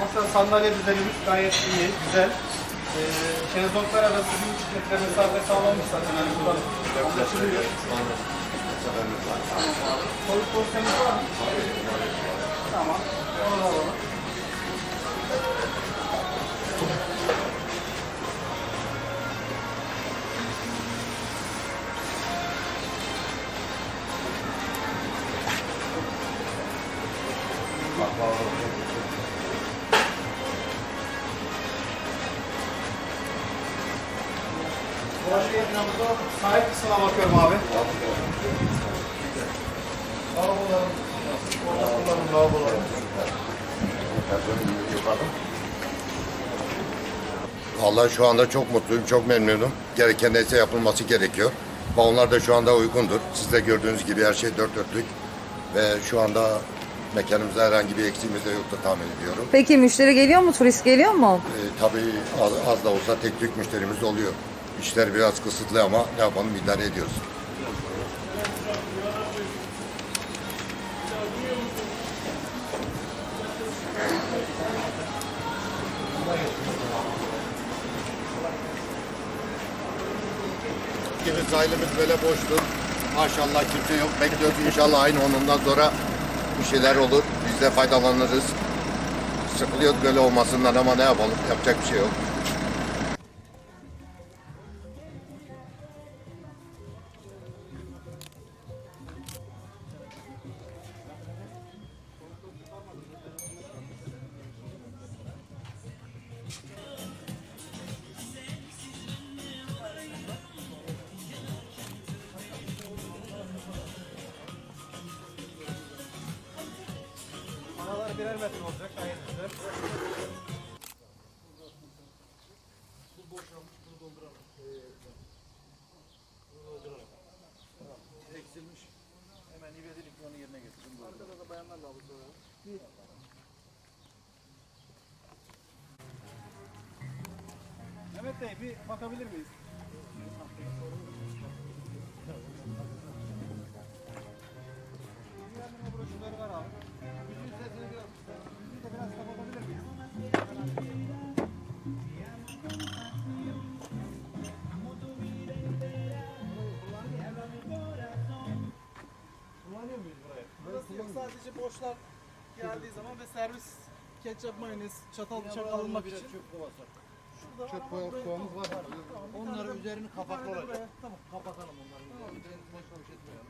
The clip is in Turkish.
Masa sandalye düzenimiz gayet iyi, güzel. Ee, şezlonglar arası 1,5 metre mesafe sağlamış zaten. Yani buradan anlaşılıyor. Soğuk porsiyonumuz var mı? Tamam. Onu da alalım. Bulaşık yakınımızda sahip kısmına bakıyorum abi. Lavabolarım. Orada kullanım lavabolarım. Vallahi şu anda çok mutluyum, çok memnunum. Gereken neyse yapılması gerekiyor. Balonlar da şu anda uygundur. Siz de gördüğünüz gibi her şey dört dörtlük. Ve şu anda mekanımızda herhangi bir eksiğimiz de yoktu tahmin ediyorum. Peki müşteri geliyor mu? Turist geliyor mu? Ee, tabii az, az da olsa tek tük müşterimiz oluyor. İşler biraz kısıtlı ama ne yapalım idare ediyoruz. gibi sahilimiz böyle boştur. Maşallah kimse yok. Bekliyoruz inşallah aynı onundan sonra bir şeyler olur. Biz de faydalanırız. Sıkılıyoruz böyle olmasından ama ne yapalım? Yapacak bir şey yok. Analar birer metre olacak. Gayet güzel. Eksilmiş. Hemen ivedilik onu yerine getirdim. Arkada da bayanlar da alır sonra. Mehmet Bey bir bakabilir miyiz? Burası yok sadece boşlar geldiği zaman ve servis ketçap, mayonez, çatal bıçak alınmak için. Çöp kovası. Şurada çöp kovamız var. Onları üzerini kapaklı olacak. Tamam kapatalım onları. Tamam.